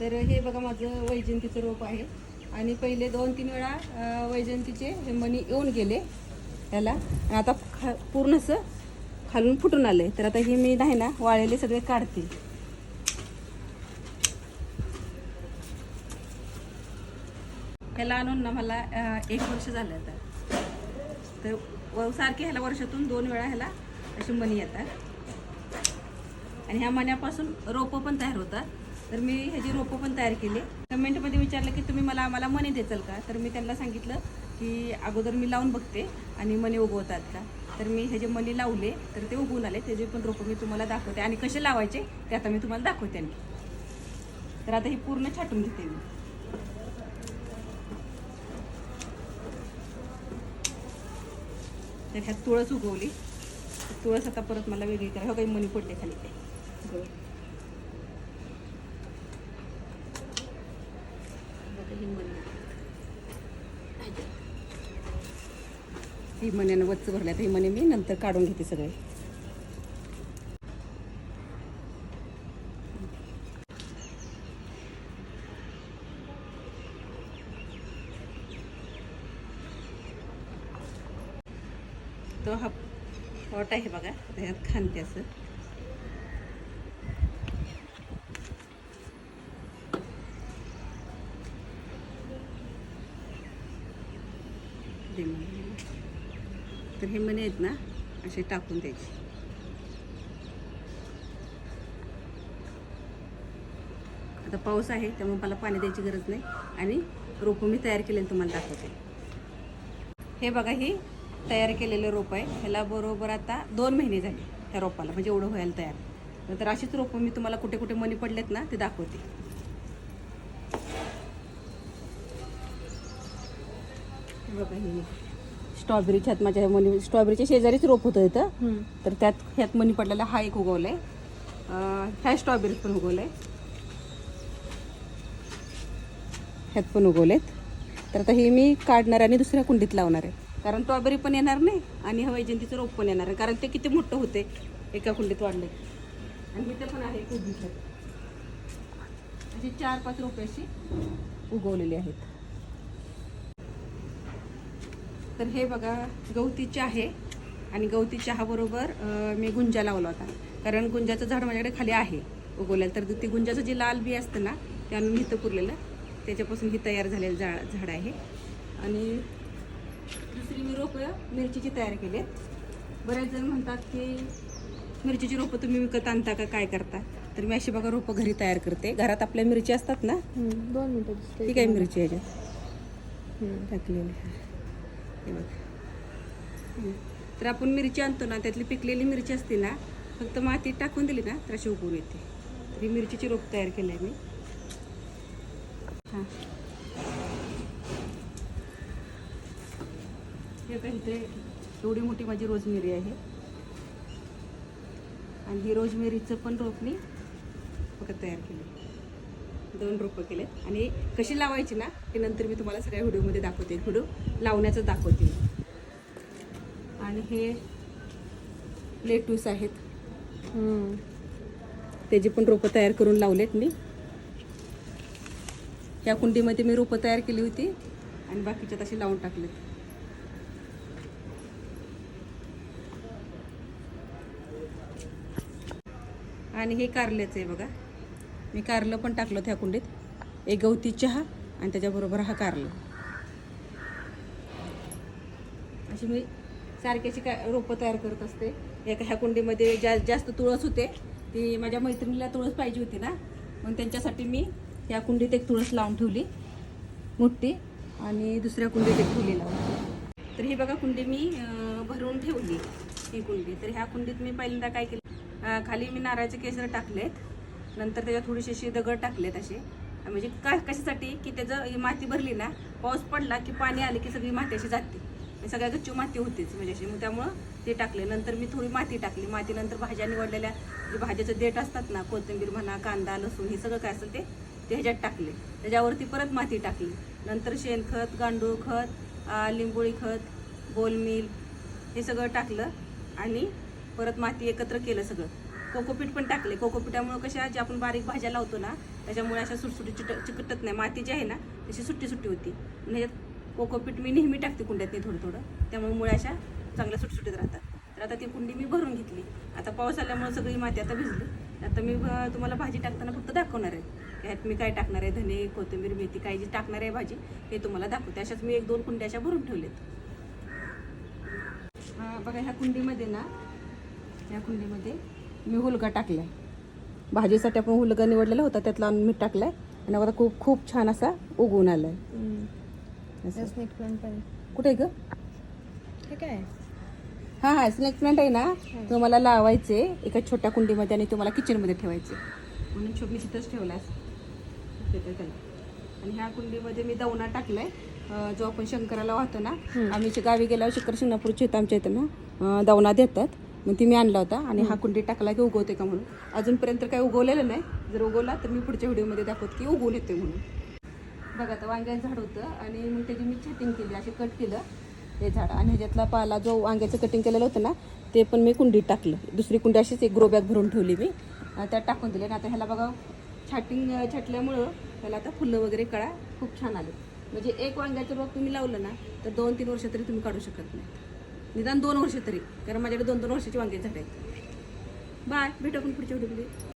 तर हे बघा माझं वैजंतीचं रोप आहे. आणि पहिले दोन तीन वेळा वैजयंतीचे वैजंतीचे हे मणी येऊन गेले त्याला. आता खा पूर्ण असं खालून फुटून आले तर आता हे मी नाही ना वाळलेले सगळे काढते. ह्याला आणून ना मला एक वर्ष झालं आता. तर व- सारखे ह्याला वर्षातून दोन वेळा ह्याला अशी मणी येतात. आणि ह्या मण्यापासून रोपं पण तयार होतात. तर मी ह्याची रोपं पण तयार केले. कमेंटमध्ये विचारलं की तुम्ही मला आम्हाला मनी देचाल का? तर मी त्यांना सांगितलं की अगोदर मी लावून बघते आणि मणी उगवतात का? तर मी ह्याचे मनी लावले तर ते उगवून आले. त्याचे पण रोपं मी तुम्हाला दाखवते. आणि कसे लावायचे ते आता मी तुम्हाला दाखवते आणि तर आता ही पूर्ण छाटून घेते मी. तर ह्यात तुळस उगवली. तुळस आता परत मला वेगळी करा. हो काही मनी पडले खाली. ते बघा ही मण्यानं वच्च भरल्या तर ही मणी मी नंतर काढून घेते सगळे. तो हा पॉट आहे बघा त्याच्यात खांते असं दे मला. तर हे मने आहेत ना असे टाकून द्यायचे. आता पाऊस आहे त्यामुळे मला पाणी द्यायची गरज नाही. आणि रोपं मी तयार केलेलं तुम्हाला दाखवते. हे बघा ही तयार केलेलं रोप आहे. ह्याला बरोबर आता दोन महिने झाले ह्या रोपाला म्हणजे एवढं व्हायला तयार. नंतर अशीच रोपं मी तुम्हाला कुठे कुठे मनी पडलेत ना ते दाखवते. बघा हे. स्ट्रॉबेरीच्या ह्यात माझ्या मनी स्ट्रॉबेरीच्या शेजारीच रोप होतं इथं. तर त्यात ह्यात मनी पडलेला हा एक उगवला आहे ह्या स्ट्रॉबेरीत पण उगवलं आहे ह्यात पण उगवलेत. तर आता हे मी काढणार आणि दुसऱ्या कुंडीत लावणार आहे. कारण स्ट्रॉबेरी पण येणार नाही आणि हा वैजंतीचं रोप पण येणार आहे. कारण ते किती मोठं होते एका कुंडीत वाढले. आणि इथे पण आहे कोबीचं अशी चार पाच रोपे अशी उगवलेली आहेत. तर हे बघा गवती चहा आहे. आणि गवती चहाबरोबर मी गुंजा लावला होता. कारण गुंजाचं झाड माझ्याकडे खाली आहे उगवलेलं. तर ती गुंजाचं जे लाल बी असतं ना ते आणून इथं पुरलेलं. त्याच्यापासून ही तयार झालेलं झाड झाड आहे. आणि दुसरी मी रोपं मिरचीची तयार केली आहेत. बरेच जण म्हणतात की मिरचीची रोपं तुम्ही विकत आणता का काय करता? तर मी अशी बघा रोपं घरी तयार करते. घरात आपल्या मिरची असतात ना? दोन मिनिटं ती काय मिरची आहे याच्यात? टाकलेली. हे बघ तर आपण मिरची आणतो ना त्यातली पिकलेली मिरची असते ना फक्त मातीत टाकून दिली ना तर अशी उगवून येते. तर ही मिरचीची रोप तयार केली आहे मी. हां. हे काही ते एवढी मोठी माझी रोजमेरी आहे. आणि ही रोजमेरीचं पण रोप मी फक्त तयार केली दोन रोपं केलेत. आणि कशी लावायची ना ते नंतर मी तुम्हाला सगळ्या व्हिडिओमध्ये दाखवते. व्हिडिओ लावण्याचं दाखवते. आणि हे लेटूस आहेत. त्याची पण रोपं तयार करून लावलेत मी. या कुंडीमध्ये मी रोपं तयार केली होती आणि बाकीच्यात अशी लावून टाकलेत. आणि हे कारल्याचं आहे बघा. मी कारलं पण टाकलं त्या कुंडीत. एक गवती चहा आणि त्याच्याबरोबर हा कारलं. अशी मी सारख्याची का रोपं तयार करत असते. एका ह्या कुंडीमध्ये जा जास्त तुळस होते ती माझ्या मैत्रिणीला तुळस पाहिजे होती ना. म्हणून त्यांच्यासाठी मी ह्या कुंडीत एक तुळस लावून ठेवली मोठी आणि दुसऱ्या कुंडीत एक फुली लावून तर ही बघा कुंडी मी भरून ठेवली ही कुंडी. तर ह्या कुंडीत मी पहिल्यांदा काय केलं खाली मी नारळाचे केसर टाकलेत. नंतर त्याच्यात थोडीशी अशी दगड टाकलेत असे. म्हणजे का कशासाठी? की त्याचं ही माती भरली ना पाऊस पडला की पाणी आले की सगळी माती अशी जाते. म्हणजे सगळ्या गच्ची माती होतीच म्हणजे अशी. मग त्यामुळं ते टाकले. नंतर मी थोडी माती टाकली. मातीनंतर भाज्या निवडलेल्या. जे भाज्याचं देठ असतात ना कोथिंबीर म्हणा कांदा लसूण हे सगळं काय असेल ते ते ह्याच्यात टाकले. त्याच्यावरती परत माती टाकली. नंतर शेणखत गांडूळ खत लिंबोळी खत बोलमील हे सगळं टाकलं आणि परत माती एकत्र केलं सगळं. कोकोपीट पण टाकले. कोकोपीठामुळे कशा जे आपण बारीक भाज्या लावतो ना त्याच्यामुळे अशा सुटसुटी चिट चिकटत नाही. माती जी आहे ना तशी सुट्टी सुट्टी होती. म्हणजे कोकोपीट मी नेहमी टाकते कुंड्यातनी थोडं थोडं. त्यामुळे मुळे अशा चांगल्या सुटसुटीत राहतात. तर आता ती कुंडी मी भरून घेतली. आता पाऊस आल्यामुळे सगळी माती आता भिजली. आता मी तुम्हाला भाजी टाकताना फक्त दाखवणार आहे. ह्यात मी काय टाकणार आहे? धने कोथिंबीर मेथी काय जी टाकणार आहे भाजी हे तुम्हाला दाखवते. अशाच मी एक दोन कुंड्या अशा भरून ठेवलेत बघा ह्या कुंडीमध्ये ना ह्या कुंडीमध्ये मी हुलगा टाकलाय. भाजीसाठी आपण हुलगा निवडलेला होता त्यातला मीठ टाकलाय. आणि आता खूप खूप छान असा उगवून प्लांट पण कुठे आहे ग? हे काय? हा हा स्नेक प्लांट आहे ना? तुम्हाला लावायचे एका छोट्या कुंडीमध्ये आणि तुम्हाला किचनमध्ये ठेवायचे. म्हणून छो मी तिथंच ठेवला आणि ह्या कुंडीमध्ये मी दवना टाकलाय. जो आपण शंकराला वाहतो ना आम्ही गावी गेल्यावर शंकर शिंगणापूरच्या इथं आमच्या इथं ना दवना देतात. मग ती मी आणला होता आणि हा कुंडी टाकला की उगवते का म्हणून. अजूनपर्यंत तर काही उगवलेलं नाही. जर उगवला तर मी पुढच्या व्हिडिओमध्ये दाखवत की उगवून येते म्हणून. बघा आता वांग्याचं झाड होतं आणि मग त्याची मी छाटिंग केली असे कट केलं हे झाड. आणि ह्याच्यातला पाला जो वांग्याचं कटिंग केलेलं होतं ना ते पण मी कुंडीत टाकलं. दुसरी कुंडी अशीच एक ग्रो बॅग भरून ठेवली मी. त्यात टाकून दिले. आणि आता ह्याला बघा छाटिंग छाटल्यामुळं त्याला आता फुलं वगैरे कळा. खूप छान आले. म्हणजे एक वांग्याचं रोग तुम्ही लावलं ना तर दोन तीन वर्ष तरी तुम्ही काढू शकत नाही. निदान दोन वर्ष तरी कारण माझ्याकडे दोन दोन वर्षाची वांगे झाले बाय भेटू आपण पुढच्या व्हिडिओमध्ये